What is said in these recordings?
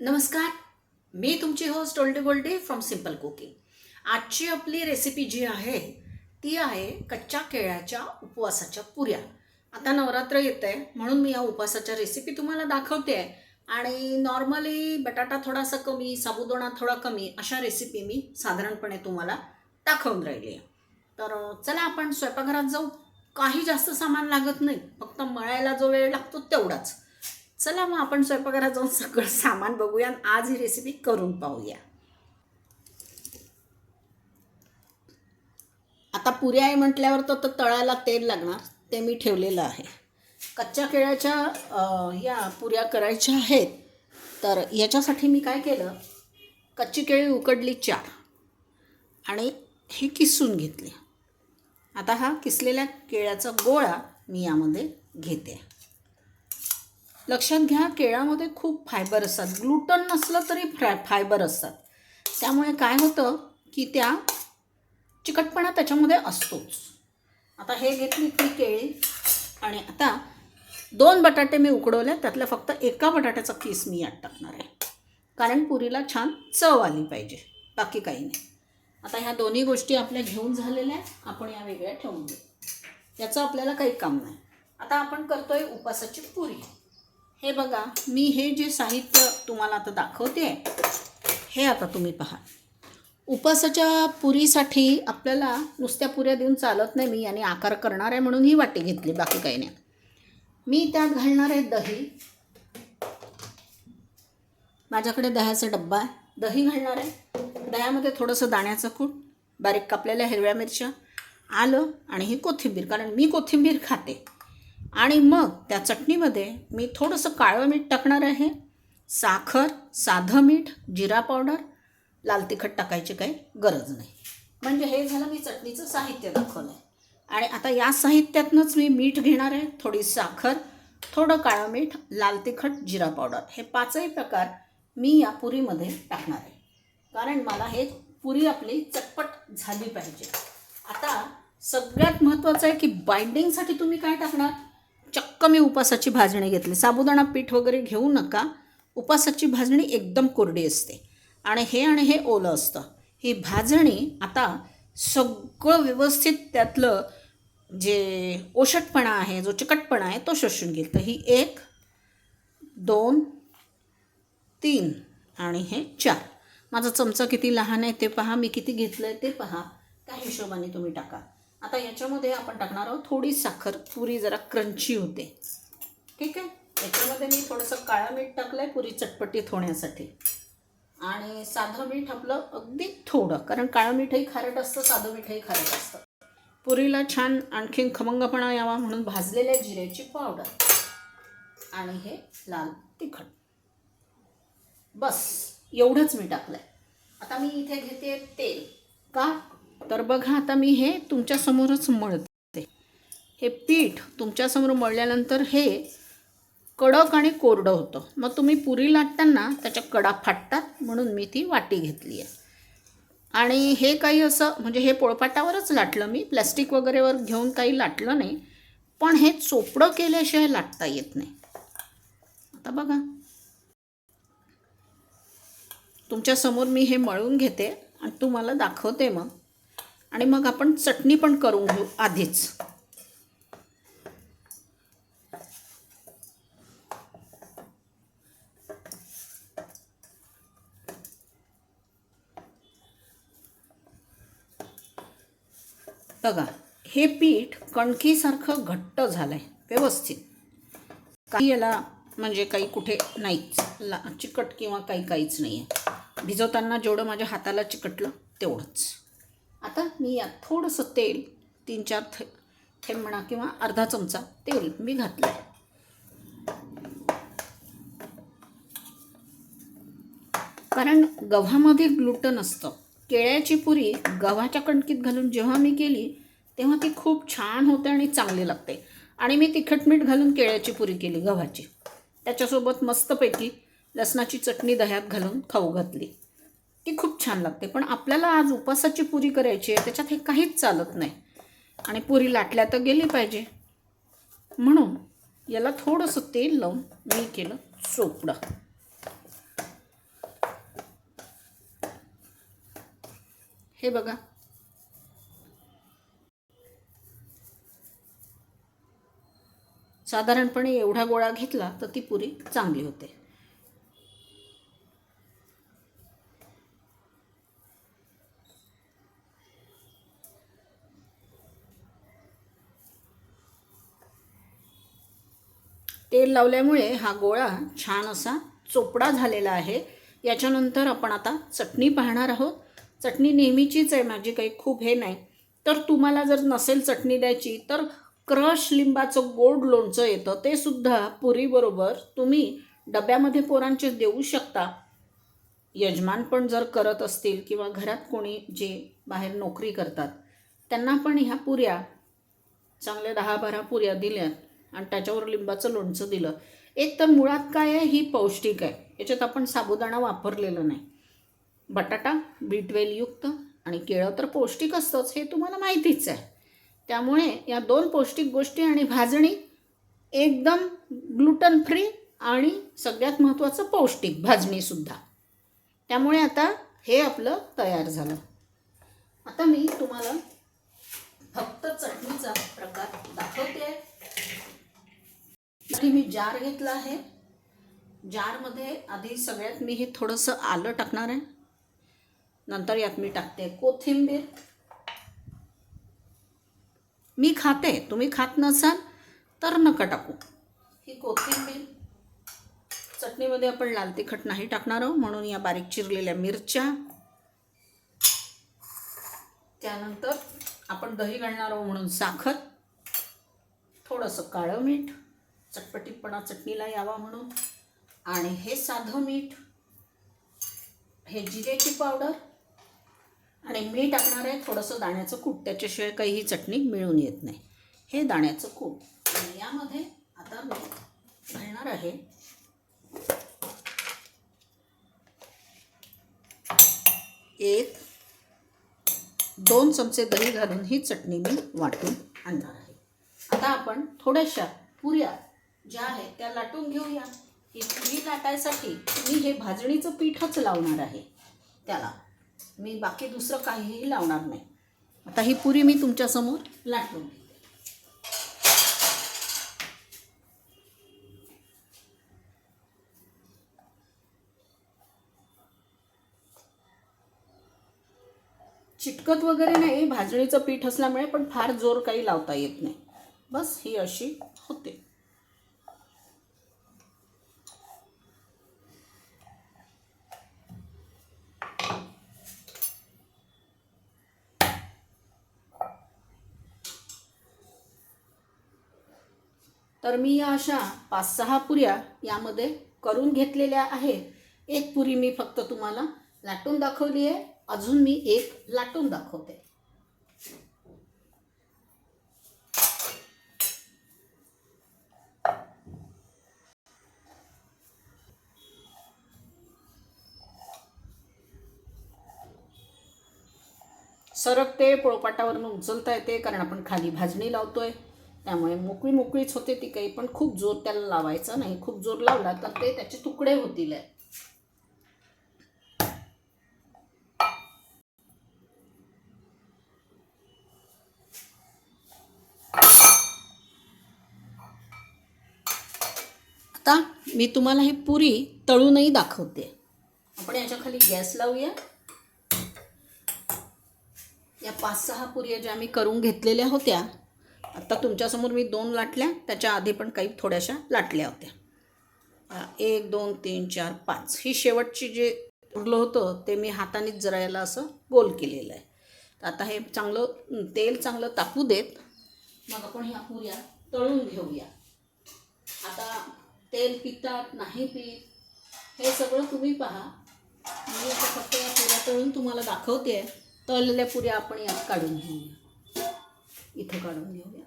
नमस्कार. मी तुमची होस्ट ओल्डे गोल्डे फ्रॉम सिंपल कुकिंग आजची आपली रेसिपी जी आहे ती आहे कच्च्या केळ्याच्या उपवासाच्या पुऱ्या. आता नवरात्र येत आहे म्हणून मी या उपवासाच्या रेसिपी तुम्हाला दाखवते आहे. आणि नॉर्मली बटाटा थोडासा कमी साबुदाणा थोडा कमी अशा रेसिपी मी साधारणपणे तुम्हाला दाखवून राहिली आहे. तर चला आपण स्वयंपाकघरात जाऊ. काही जास्त सामान लागत नाही. फक्त मळायला जो वेळ लागतो तेवढाच. चला मग आपण स्वयंपाकघरात जाऊन सगळं सामान बघूया आणि आज ही रेसिपी करून पाहूया. आता पुऱ्या आहे म्हटल्यावर तर तर तळायला तेल लागणार. ते मी ठेवलेलं आहे. कच्च्या केळ्याच्या या पुऱ्या करायच्या आहेत. तर याच्यासाठी मी काय केलं? कच्ची केळी उकडली चार. आणि ही किसून घेतली. आता हा किसलेल्या केळ्याचा गोळा मी यामध्ये घेते. लक्षात घ्या केळामध्ये खूप फायबर असतात. ग्लुटन नसलं तरी फ्राय फायबर असतात. त्यामुळे काय होतं की त्या चिकटपणा त्याच्यामध्ये असतोच. आता हे घेतली ती केळी आणि आता दोन बटाटे मी उकडवले त्यातल्या फक्त एका बटाट्याचा किस मी यात टाकणार आहे. कारण पुरीला छान चव आली पाहिजे बाकी काही नाही. आता ह्या दोन्ही गोष्टी आपल्या घेऊन झालेल्या आहेत आपण या वेगळ्या ठेवून देऊ. याचं आपल्याला काही काम नाही. आता आपण करतोय उपासाची पुरी. हे बघा मी हे जे साहित्य तुम्हाला आता दाखवते हे आता तुम्ही पहा. उपासाच्या पुरीसाठी आपल्याला नुसत्या पुऱ्या देऊन चालत नाही मी आणि आकार करणार आहे म्हणून ही वाटी घेतली बाकी काही नाही. मी त्यात घालणार आहे दही. माझ्याकडे दह्याचा डब्बा आहे. दही घालणार आहे. दह्यामध्ये थोडंसं दाण्याचं कूट बारीक कापलेल्या हिरव्या मिरच्या आलं आणि ही कोथिंबीर कारण मी कोथिंबीर खाते. आणि मग त्या चटणीमध्ये मी थोडंसं काळं मीठ टाकणार आहे. साखर साधं मीठ जिरा पावडर लाल तिखट टाकायची काही गरज नाही. म्हणजे हे झालं मी चटणीचं साहित्य दाखवलं आहे आणि आता या साहित्यातनंच मी मीठ घेणार आहे. थोडी साखर थोडं काळं मीठ लाल तिखट जिरा पावडर. हे पाचही प्रकार मी या पुरीमध्ये टाकणार आहे. कारण मला हे पुरी आपली चटपट झाली पाहिजे. आता सगळ्यात महत्त्वाचं आहे की बाइंडिंगसाठी तुम्ही काय टाकणार? चक्क मी उपासाची भाजणी घेतली. साबुदाणा पीठ वगैरे घेऊ नका. उपासाची भाजणी एकदम कोरडी असते. आणि हे आणि हे ओलं असतं. ही भाजणी आता सगळं व्यवस्थित त्यातलं जे ओशटपणा आहे जो चिकटपणा आहे तो शोषून घेईल. तर ही एक दोन तीन आणि हे चार. माझा चमचा किती लहान आहे ते पहा. मी किती घेतलं आहे ते पहा. त्या हिशोबाने तुम्ही टाका. आता याच्यामध्ये आपण टाकणार आहोत थोडी साखर. पुरी जरा क्रंची होते. ठीक आहे? याच्यामध्ये मी थोडंसं काळं मीठ टाकलं आहे पुरी चटपटीत होण्यासाठी आणि साधं मीठ आपलं अगदी थोडं कारण काळं मीठही खारट असतं साधं मीठही खारट असतं. पुरीला छान आणखीन खमंगपणा यावा म्हणून भाजलेल्या जिऱ्याची पावडर आणि हे लाल तिखट. बस एवढंच मी टाकलं आहे आता मी इथे घेते तेल. का? तर बघा आता मी हे तुमच्यासमोरच मळते. हे पीठ तुमच्यासमोर मळल्यानंतर हे कडक आणि कोरडं होतं. मग तुम्ही पुरी लाटताना त्याच्या कडा फाटतात म्हणून मी ती वाटी घेतली आहे. आणि हे काही असं म्हणजे हे पोळपाटावरच लाटलं मी प्लॅस्टिक वगैरेवर घेऊन काही लाटलं नाही पण हे चोपडं केल्याशिवाय लाटता येत नाही. आता बघा. तुमच्यासमोर मी हे मळून घेते आणि तुम्हाला दाखवते मग. आणि मग आपण चटणी पण करून घेऊ आधीच. बघा हे पीठ कणकीसारखं घट्ट झालं आहे व्यवस्थित. काही याला म्हणजे काही कुठे नाहीच ला चिकट किंवा काही काहीच नाही आहे भिजवताना जेवढं माझ्या हाताला चिकटलं तेवढंच. आता मी यात थोडंसं तेल तीन चार थे थेंब म्हणा किंवा अर्धा चमचा तेल मी घातलं आहे कारण गव्हामध्ये ग्लुटन असतं. केळ्याची पुरी गव्हाच्या कणकीत घालून जेव्हा मी केली तेव्हा ती खूप छान होते आणि चांगली लागते. आणि मी तिखट मीठ घालून केळ्याची पुरी केली गव्हाची. त्याच्यासोबत मस्तपैकी लसणाची चटणी दह्यात घालून खाऊ घातली. ती खूप छान लागते. पण आपल्याला आज उपासाची पुरी करायची आहे त्याच्यात हे काहीच चालत नाही. आणि पुरी लाटल्या तर गेली पाहिजे. म्हणून याला थोडंसं तेल लावून मी केलं चोपडं हे बघा. साधारणपणे एवढा गोळा घेतला तर ती पुरी चांगली होते. तेल लावल्यामुळे हा गोळा छान असा चोपडा झालेला आहे. याच्यानंतर आपण आता चटणी पाहणार आहोत. चटणी नेहमीचीच आहे माझी काही खूप हे नाही. तर तुम्हाला जर नसेल चटणी द्यायची तर क्रश लिंबाचं गोड लोणचं येतं ते सुद्धा पुरीबरोबर तुम्ही डब्यामध्ये पोरांचे देऊ शकता. यजमान पण जर करत असतील किंवा घरात कोणी जे बाहेर नोकरी करतात त्यांना पण ह्या पुऱ्या चांगल्या दहा बारा पुऱ्या दिल्यात. आणि त्याच्यावर लिंबाचं लोणचं दिलं. एक तर मुळात काय आहे ही पौष्टिक आहे. याच्यात आपण साबुदाणा वापरलेलं नाही. बटाटा बी युक्त आणि केळं तर पौष्टिक असतंच हे तुम्हाला माहितीच आहे. त्यामुळे या दोन पौष्टिक गोष्टी आणि भाजणी एकदम ग्लुटन फ्री आणि सगळ्यात महत्त्वाचं पौष्टिक भाजणीसुद्धा. त्यामुळे आता हे आपलं तयार झालं. आता मी तुम्हाला फक्त चटणीचा प्रकार दाखवते. मी जार घेतला आहे. जारमध्ये आधी सगळ्यात मी हे थोडंसं आलं टाकणार आहे. नंतर यात मी टाकते कोथिंबीर. मी खाते तुम्ही खात नसाल तर नका टाकू. ही कोथिंबीर. चटणीमध्ये आपण लाल तिखट नाही टाकणार आहोत म्हणून या बारीक चिरलेल्या मिरच्या. त्यानंतर आपण दही घालणार आहोत म्हणून साखर. थोडंसं काळं मीठ. चटपटीपणा चटणीला यावा म्हणून. आणि हे साधं मीठ हे जिरेची पावडर आणि मी टाकणार आहे थोडंसं दाण्याचं कूट. त्याच्याशिवाय काही ही चटणी मिळून येत नाही. हे दाण्याचं कूट. आणि यामध्ये आता मी घालणार आहे एक दोन चमचे दही घालून ही चटणी मी वाटून आणणार आहे. आता आपण थोड्याशा पुऱ्या ज्या आहेत त्या लाटून घेऊया. की पुरी लाटायसाठी मी हे भाजणीचं पीठच लावणार आहे. त्याला. मी बाकी दुसरं काहीही लावणार नाही. आता ही पुरी मी तुमच्यासमोर लाटून घेते. चिटकत वगैरे नाही भाजणीचं पीठ असल्यामुळे पण फार जोर काही लावता येत नाही. बस ही अशी होते. तर मी या अशा पाच सहा पुऱ्या यामध्ये करून घेतलेल्या आहेत एक पुरी मी फक्त तुम्हाला लाटून दाखवली आहे. अजून मी एक लाटून दाखवते. सरकते पोळपाटावरून उचलता येते कारण आपण खाली भाजणी लावतोय. त्यामुळे मोकळी मोकळीच होते ती काही पण खूप जोर त्याला लावायचा नाही. खूप जोर लावला तर ते त्याचे तुकडे होतील. आता मी तुम्हाला ही पुरी तळूनही दाखवते. आपण याच्या खाली गॅस लावूया. या पाच सहा पुऱ्या ज्या मी करून घेतलेल्या होत्या आता तुमच्यासमोर मी दोन लाटल्या त्याच्या आधी पण काही थोड्याशा लाटल्या होत्या. एक दोन तीन चार पाच. ही शेवटची जे उरलं होतं ते मी हातानेच जरायला असं गोल केलेलं आहे. तर आता हे चांगलं तेल चांगलं तापू देत. मग आपण ह्या पुऱ्या तळून घेऊया. आता तेल पितात नाही पित हे सगळं तुम्ही पहा. मी आता फक्त या पुऱ्या तळून तुम्हाला दाखवते. आहे तळलेल्या पुऱ्या आपण यात काढून घेऊया. इथं काढून घेऊया.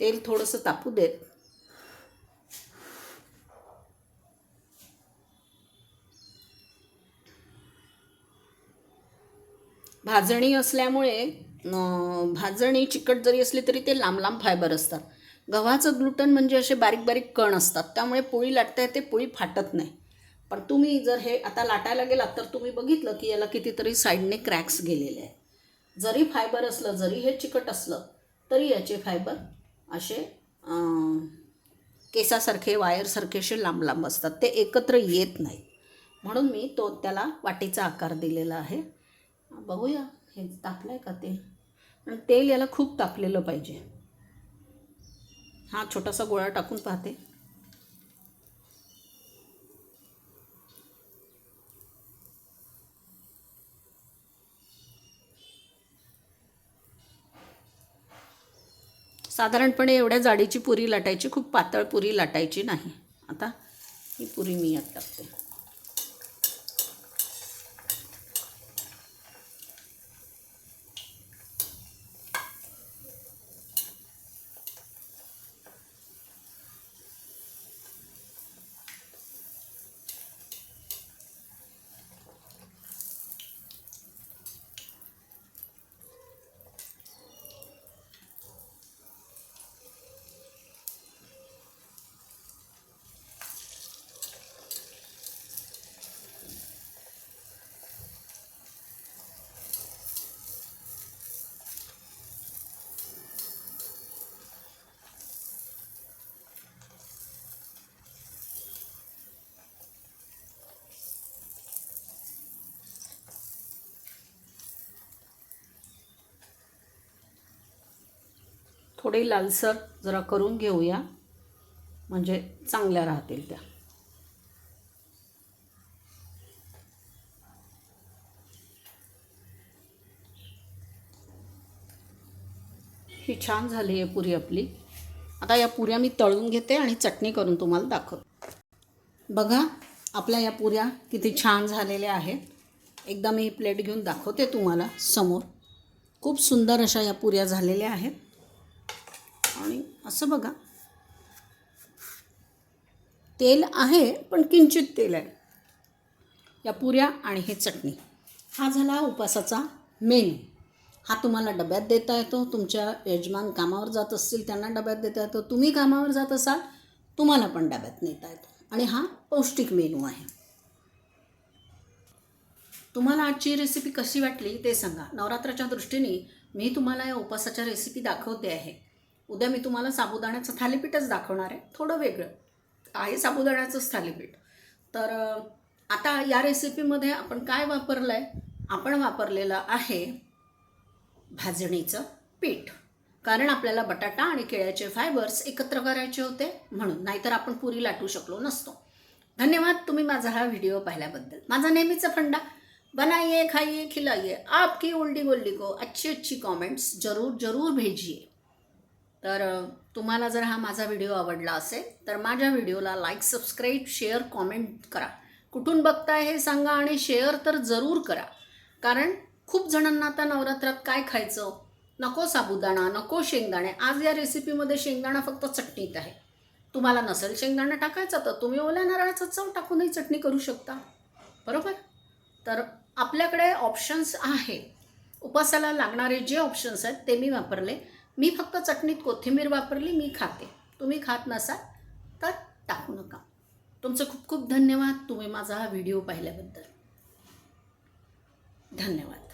तेल थोडंसं तापू देत. भाजणी असल्यामुळे भाजणी चिकट जरी असली तरी ते लांब लांब फायबर असतात. गव्हाचं ग्लुटन म्हणजे असे बारीक बारीक कण असतात. त्यामुळे पोळी लाटता येते पोळी फाटत नाही. पण तुम्ही जर हे आता लाटायला गेलात तर तुम्ही बघितलं की याला कितीतरी साईडने क्रॅक्स गेलेले आहे जरी फायबर असलं जरी हे चिकट असलं तरी याचे फायबर असे केसासारखे वायरसारखे असे लांब लांब असतात. ते एकत्र येत नाहीत. म्हणून मी तो त्याला वाटीचा आकार दिलेला आहे. बघूया हे तापलं आहे का ते? पण तेल याला खूप तापलेलं पाहिजे. हा छोटासा गोळा टाकून पाहते. साधारणपणे एवढ्या जाडीची पुरी लाटायची खूप पातळ पुरी लाटायची नाही. आता ही पुरी मी यात टाकते. थोडे लालसर जरा करून घेऊया. म्हणजे चांगल्या राहतील त्या. ही छान झाली आहे पुरी आपली. आता या पुऱ्या मी तळून घेते आणि चटणी करून तुम्हाला दाखवते. बघा आपल्या या पुऱ्या किती छान झालेल्या आहेत. एकदा मी प्लेट घेऊन दाखवते तुम्हाला समोर. खूप सुंदर अशा या पुऱ्या झालेल्या आहेत. आणि असं बघा. तेल आहे पण किंचित तेल आहे. या पुऱ्या आणि हे चटणी. हा झाला उपासाचा मेनू. हा तुम्हाला डब्यात देता येतो. तुमच्या यजमान कामावर जात असतील त्यांना डब्यात देता येतो. तुम्ही कामावर जात असाल तुम्हाला पण डब्यात नेता येतो. आणि हा पौष्टिक मेनू आहे. तुम्हाला आजची रेसिपी कशी वाटली ते सांगा. नवरात्राच्या दृष्टीने मी तुम्हाला या उपासाच्या रेसिपी दाखवते आहे. उद्या मी तुम्हाला साबुदाण्याचं थालीपीठच दाखवणार आहे. थोडं वेगळं. आहे साबुदाण्याचंच थालीपीठ. तर आता या रेसिपीमध्ये आपण काय वापरलं आहे आपण वापरलेलं आहे भाजणीचं पीठ. कारण आपल्याला बटाटा आणि केळ्याचे फायबर्स एकत्र करायचे होते म्हणून. नाहीतर आपण पुरी लाटू शकलो नसतो. धन्यवाद तुम्ही माझा हा व्हिडिओ पाहिल्याबद्दल. माझा नेहमीचा फंडा. बनाइए खाइए खिलाइए. आपकी उल्टी गोल्डी को अच्छी अच्छी कमेंट्स जरूर जरूर भेजिए. तर तुम्हाला जर हा माझा व्हिडिओ आवडला असेल तर माझ्या व्हिडिओला लाईक सबस्क्राईब शेअर कॉमेंट करा. कुठून बघताय हे सांगा आणि शेअर तर जरूर करा. कारण खूप जणांना आता नवरात्रात काय खायचं? नको साबुदाणा नको शेंगदाणे. आज या रेसिपीमध्ये शेंगदाणा फक्त चटणीत आहे. तुम्हाला नसेल शेंगदाणा टाकायचा तर तुम्ही ओल्या नारळाचा चव टाकूनही चटणी करू शकता. बरोबर? तर आपल्याकडे ऑप्शन्स आहे. उपासाला लागणारे जे ऑप्शन्स आहेत ते मी वापरले. मी फक्त चटणीत कोथिंबीर वापरली मी खाते. तुम्ही खात नसाल तर टाकू नका. तुमचं खूप खूप धन्यवाद. तुम्ही माझा हा व्हिडिओ पाहिल्याबद्दल. धन्यवाद.